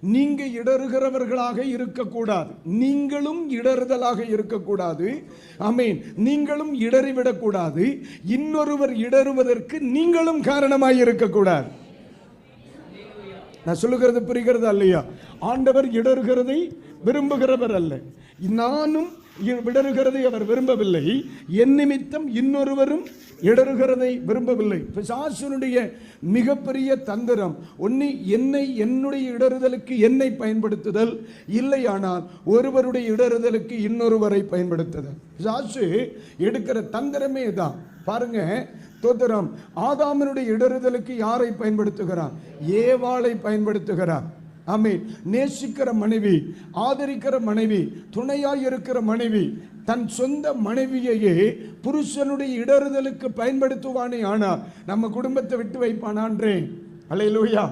நீங்க இடறுகிறவர்களாக இருக்கக்கூடாது. நீங்களும் இடறுதலாக இருக்கக்கூடாது. அமீன் நீங்களும் இடறிவிடக்கூடாது. இன்னொருவர் இடறுவதற்கு நீங்களும் காரணமாய் இருக்கக்கூடாது. நான் சொல்லுகிறது புரிகிறதா இல்லையா? ஆண்டவர் இடறுகிறதை விரும்புகிறவர் அல்ல நானும் இடறுகிறதை அவர் விரும்பவில்லை. என் நிமித்தம் இன்னொருவரும் இடறுகிறதை விரும்பவில்லை. பிசாசனுடைய மிகப்பெரிய தந்திரம் ஒன்று என்னை என்னுடைய இடறுதலுக்கு என்னை பயன்படுத்துதல்? இல்லையானால் ஒருவருடைய இடறுதலுக்கு இன்னொருவரை பயன்படுத்துதல். பிசாசு எடுக்கிற தந்திரமே தான் பாருங்க தோத்திரம். ஆதாமனுடைய இடறுதலுக்கு யாரை பயன்படுத்துகிறார்? ஏவாளை பயன்படுத்துகிறார். ஆமீன். நேசிக்கிற மனைவி ஆதரிக்கிற மனைவி துணையாய் இருக்கிற மனைவி தன் சொந்த மனைவியையே புருஷனுடைய இடறுதலுக்கு பயன்படுத்துவானே ஆனால் நம்ம குடும்பத்தை விட்டு வைப்பானான்றே அலையிலூயா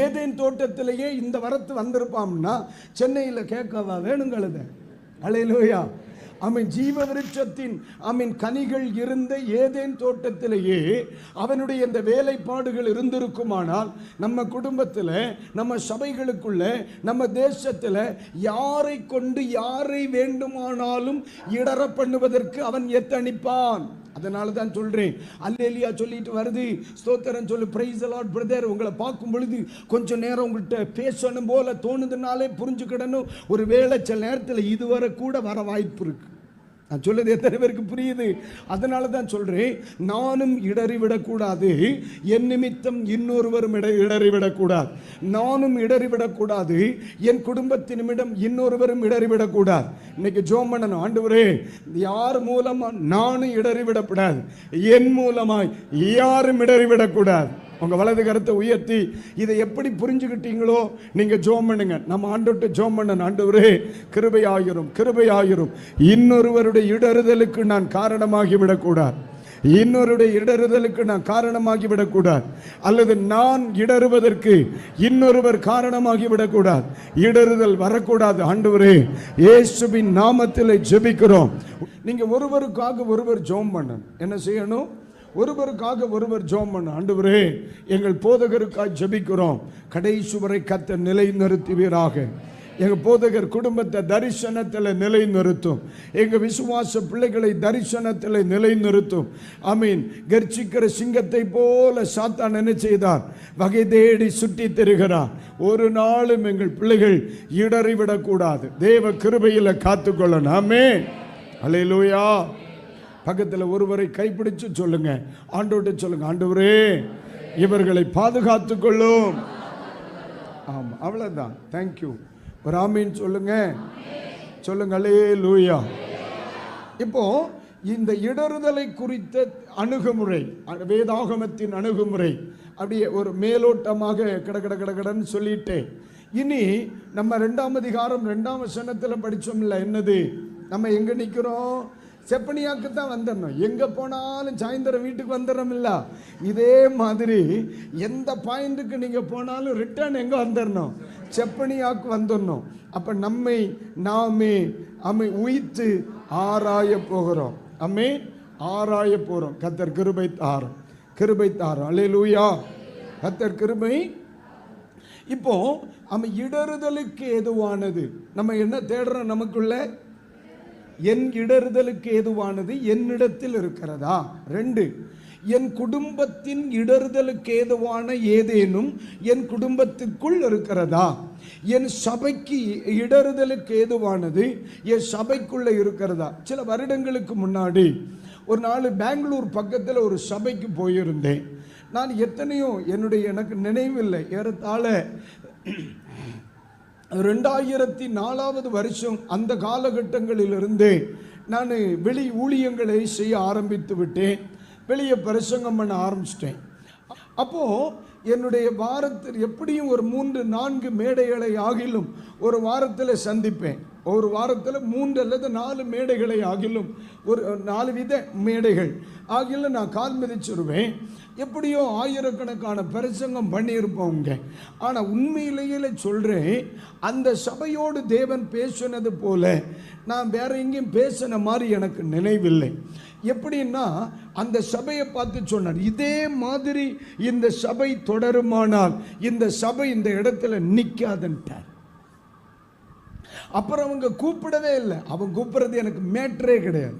ஏதேன் தோட்டத்திலேயே இந்த வரத்து வந்திருப்பாம்னா சென்னையில் கேட்கவா வேணுங்களத. அலையிலூயா அவன் ஜீவ விருட்சத்தின் அவன் கனிகள் இருந்த ஏதேன் தோட்டத்திலேயே அவனுடைய இந்த வேலைப்பாடுகள் இருந்திருக்குமானால் நம்ம குடும்பத்தில் நம்ம சபைகளுக்குள்ள நம்ம தேசத்தில் யாரை கொண்டு யாரை வேண்டுமானாலும் இடற பண்ணுவதற்கு அவன் எத்தனிப்பான் அதனால தான் சொல்கிறேன் அல்லேலியா சொல்லிட்டு வருது. ஸ்தோத்திரம் சொல்லு. பிரைஸ் அலாட் பிரதர் உங்களை பார்க்கும் பொழுது கொஞ்சம் நேரம் உங்கள்கிட்ட பேசணும் போல தோணுதுனாலே புரிஞ்சுக்கிடணும். ஒரு வேளை சில நேரத்தில் இதுவரை கூட வர வாய்ப்பு இருக்கு. நான் சொல்லுது எத்தனை பேருக்கு புரியுது? அதனால தான் சொல்கிறேன் நானும் இடறிவிடக்கூடாது. என் நிமித்தம் இன்னொருவரும் இட இடறிவிடக்கூடாது. நானும் இடறிவிடக்கூடாது. என் குடும்பத்தினிமிடம் இன்னொருவரும் இடறிவிடக்கூடாது. இன்னைக்கு ஜோம் பண்ணணும் ஆண்டவரே யார் மூலமா நானும் இடறிவிடக்கூடாது என் மூலமாய் யாரும் இடறிவிடக்கூடாது. உங்க வலது கருத்தை உயர்த்தி இதை எப்படி புரிஞ்சுக்கிட்டீங்களோ நீங்க ஜோம் பண்ணுங்க. நம்ம ஆண்டோட்டு ஜோம் பண்ணணும் ஆண்டவரே கிருபையாயிரும் ஆகிரும் இன்னொருவருடைய இடறுதலுக்கு நான் காரணமாகி விடக்கூடாது. இன்னொருடைய இடறுதலுக்கு நான் காரணமாகி விடக்கூடாது. அல்லது நான் இடறுவதற்கு இன்னொருவர் காரணமாகி விடக்கூடாது. இடறுதல் வரக்கூடாது ஆண்டவரே. இயேசுவின் நாமத்தில் ஜெபிக்கிறோம். நீங்க ஒருவருக்காக ஒருவர் ஜோம் பண்ணணும். என்ன செய்யணும்? ஒருவருக்காக ஒருவர் ஜோம் பண்ண. ஆண்டவரே எங்கள் போதகருக்காக ஜபிக்கிறோம். கடைசி வரை கத்த நிலை நிறுத்துவீராக. எங்கள் போதகர் குடும்பத்தை தரிசனத்தில் நிலை நிறுத்தும். விசுவாச பிள்ளைகளை தரிசனத்தில் நிலை நிறுத்தும். மீன் கர்ச்சிக்கிற சிங்கத்தை போல சாத்தான் என்ன செய்தார்? வகை தேடி சுற்றி தருகிறார். ஒரு நாளும் எங்கள் பிள்ளைகள் இடறிவிடக்கூடாது. தேவ கிருபையில் காத்துக்கொள்ளணும். ஆமே அலையிலோயா பக்கத்தில் ஒருவரை கைப்பிடிச்சு சொல்லுங்க. ஆண்டோட்ட சொல்லுங்க ஆண்டவரே இவர்களை பாதுகாத்து கொள்ளும். ஆமாம் அவ்வளோதான் தேங்க்யூ ஒரு ஆமீன் சொல்லுங்க. சொல்லுங்களே லூயா இப்போ இந்த இடறுதலை குறித்த அணுகுமுறை அ- வேதாகமத்தின் அணுகுமுறை அப்படியே ஒரு மேலோட்டமாக கட கட கட கடன்னு சொல்லிட்டேன் இனி நம்ம ரெண்டாம் அதிகாரம் ரெண்டாம் வசனத்தில் படித்தோம்ல என்னது? நம்ம எங்கே நிற்கிறோம் செப்பனியாக்கு தான் வந்துடணும் எங்கே போனாலும் சாயந்தரம் வீட்டுக்கு வந்துடுறோம் இல்லை இதே மாதிரி எந்த பாயிண்ட்டுக்கு நீங்கள் போனாலும் ரிட்டர்ன் எங்கே வந்துடணும் செப்பனியாக்கு வந்துடணும் அப்போ நம்மை நாமே அமை உயித்து ஆராய போகிறோம். அம்மே ஆராய போகிறோம் கத்தர் கிருபை தாரம். கிருபை தாரம். அல்லேலூயா கத்தர் கிருபை. இப்போ நம்ம இடறுதலுக்கு எதுவானது நம்ம என்ன தேடுறோம் நமக்குள்ள? என் இடறுதலுக்கு ஏதுவானது என்னிடத்தில் இருக்கிறதா? ரெண்டு என் குடும்பத்தின் இடறுதலுக்கு ஏதுவான ஏதேனும் என் குடும்பத்துக்குள் இருக்கிறதா? என் சபைக்கு இடறுதலுக்கு ஏதுவானது என் சபைக்குள்ள இருக்கிறதா? சில வருடங்களுக்கு முன்னாடி ஒரு நாள் பெங்களூர் பக்கத்தில் ஒரு சபைக்கு போயிருந்தேன். நான் எத்தனையோ என்னுடைய எனக்கு நினைவில்லை ஏறத்தாழ ரெண்டாயிரத்தி நாலாவது வருஷம் அந்த காலகட்டங்களிலிருந்தே நான் வெளி ஊழியங்களை செய்ய ஆரம்பித்து விட்டேன். வெளியே பிரசங்கம் பண்ண ஆரம்பிச்சிட்டேன். அப்போது என்னுடைய வாரத்தில் எப்படியும் ஒரு மூன்று நான்கு மேடைகளை ஆகிலும் ஒரு வாரத்தில் சந்திப்பேன். ஒரு வாரத்தில் மூன்று அல்லது நாலு மேடைகளை ஆகிலும் ஒரு நாலு வித மேடைகள் ஆகிலும் நான் கால் மிதிச்சிருவேன். எப்படியோ ஆயிரக்கணக்கான பிரசங்கம் பண்ணியிருப்போங்க ஆனால் உண்மையிலேயே சொல்கிறேன் அந்த சபையோடு தேவன் பேசினது போல நான் வேற எங்கேயும் பேசின மாதிரி எனக்கு நினைவில்லை. எப்படின்னா அந்த சபையை பார்த்து சொன்னார் இதே மாதிரி இந்த சபை தொடருமானால் இந்த சபை இந்த இடத்துல நிற்காதுன்ட்டார் அப்புறம் அவங்க கூப்பிடவே இல்லை. அவன் கூப்பிடுறது எனக்கு மேட்ரே கிடையாது.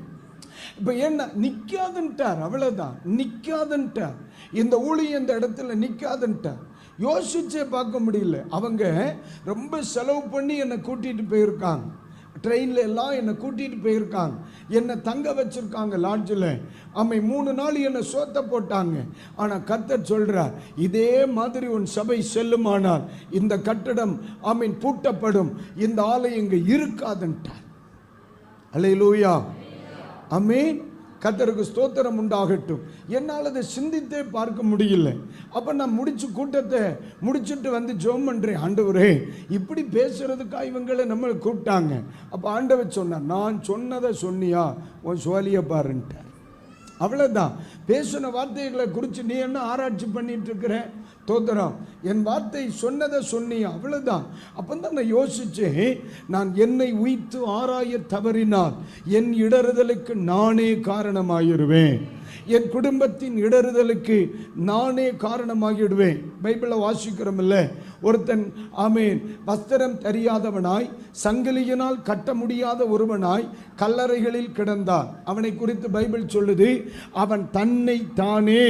இப்போ என்ன நிற்காதுன்ட்டார் அவ்வளோதான் நிற்காதுன்ட்டார் இந்த ஊழி இந்த இடத்துல நிற்காதுன்ட்டார் யோசிச்சே பார்க்க முடியல. அவங்க ரொம்ப செலவு பண்ணி என்னை கூட்டிகிட்டு போயிருக்காங்க. ட்ரெயினில் எல்லாம் என்னை கூட்டிகிட்டு போயிருக்காங்க. என்னை தங்க வச்சுருக்காங்க லாட்ஜில் அம்மை மூணு நாள் என்னை சோத்த போட்டாங்க. ஆனால் கர்த்தர் சொல்கிறார் இதே மாதிரி உன் சபை செல்லுமானால் இந்த கட்டடம் அமீன் பூட்டப்படும். இந்த ஆலை இங்கே இருக்காதுன்ட்டார். அலையிலூயா அமீன் கத்தருக்கு ஸ்தோத்திரம் உண்டாகட்டும். என்னால் அதை சிந்தித்தே பார்க்க முடியல. அப்போ நான் முடிச்சு கூட்டத்தை முடிச்சுட்டு வந்து ஜோம் பண்ணுறேன் ஆண்டவரே இப்படி பேசுறதுக்கா இவங்களை நம்மளை கூப்பிட்டாங்க. அப்போ ஆண்டவர் சொன்னார் நான் சொன்னதை சொன்னியா? உன் சோழியை பாருன்ட்டார். அவ்வளோதான் பேசின வார்த்தைகளை குறித்து நீ என்ன ஆராய்ச்சி பண்ணிட்டு இருக்கிற? தோத்திரம் என் வார்த்தை சொன்னதை சொன்னி அவ்வளோதான் அப்போ தான் நான் யோசித்தேன் நான் என்னை உய்த்து ஆராய தவறினால் என் இடறுதலுக்கு நானே காரணமாயிருவேன். என் குடும்பத்தின் இடறுதலுக்கு நானே காரணமாகிடுவேன் பைபிளில் வாசிக்கிறோமில்ல? ஒருத்தன் ஆமேன் வஸ்திரம் தெரியாதவனாய் சங்கிலியினால் கட்ட முடியாத ஒருவனாய் கல்லறைகளில் கிடந்தான். அவனை குறித்து பைபிள் சொல்லுது அவன் தன்னை தானே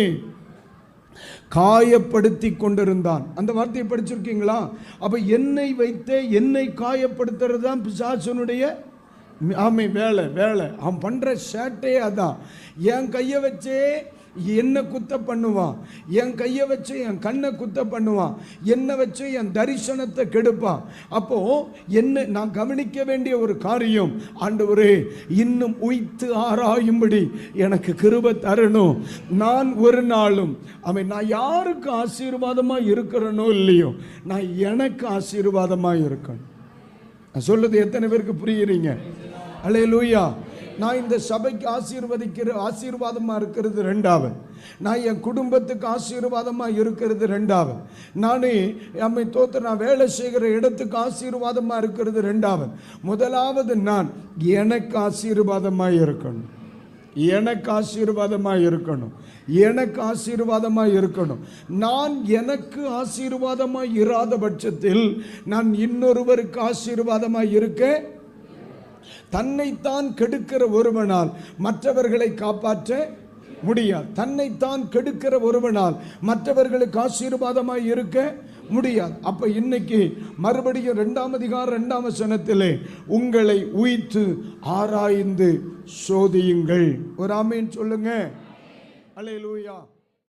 காயப்படுத்தி கொண்டிருந்தான். அந்த வார்த்தையை படிச்சிருக்கீங்களா? அப்ப என்னை வைத்தே என்னை காயப்படுத்துறது தான் பிசாசனுடைய ஆமை வேலை வேலை. அவன் பண்ணுற ஷர்ட்டே அதான். என் கையை வச்சே என்ன குத்த பண்ணுவான். என் கையை வச்சு என் கண்ணை குத்த பண்ணுவான். என்னை வச்சு என் தரிசனத்தை கெடுப்பான். அப்போ என்ன நான் கவனிக்க வேண்டிய ஒரு காரியம் ஆண்டவரே இன்னும் உய்த்து ஆராயும்படி எனக்கு கிருப தரணும். நான் ஒரு நாளும் அவன் நான் யாருக்கு ஆசீர்வாதமாக இருக்கிறேனோ இல்லையோ நான் எனக்கு ஆசீர்வாதமாக இருக்கணும். நான் சொல்லுது எத்தனை பேருக்கு புரியுறீங்க? அலே லூயா நான் இந்த சபைக்கு ஆசீர்வதிக்கிற ஆசீர்வாதமாக இருக்கிறது ரெண்டாவது. நான் என் குடும்பத்துக்கு ஆசீர்வாதமாக இருக்கிறது ரெண்டாவது. நானே நம்மை தோத்து நான் வேலை செய்கிற இடத்துக்கு ஆசீர்வாதமாக இருக்கிறது ரெண்டாவது. முதலாவது நான் எனக்கு ஆசீர்வாதமாக இருக்கணும். எனக்கு ஆசீர்வாதமாக இருக்கணும். எனக்கு ஆசீர்வாதமாக இருக்கணும். நான் எனக்கு ஆசீர்வாதமாக இராத பட்சத்தில் நான் இன்னொருவருக்கு ஆசீர்வாதமாக இருக்க தன்னைத்தான் கெடுக்கிற ஒருவனால் மற்றவர்களை காப்பாற்ற முடியாது. தன்னைத்தான் கெடுக்கிற ஒருவனால் மற்றவர்களுக்கு ஆசீர்வாதமாய் இருக்க முடியாது. அப்ப இன்னைக்கு மறுபடியும் ரெண்டாம் அதிகாரம் ரெண்டாம் வசனத்திலே உங்களை உய்த்து ஆராய்ந்து சோதியுங்கள். ஒரு ஆமீன் சொல்லுங்க. அலையலூயா.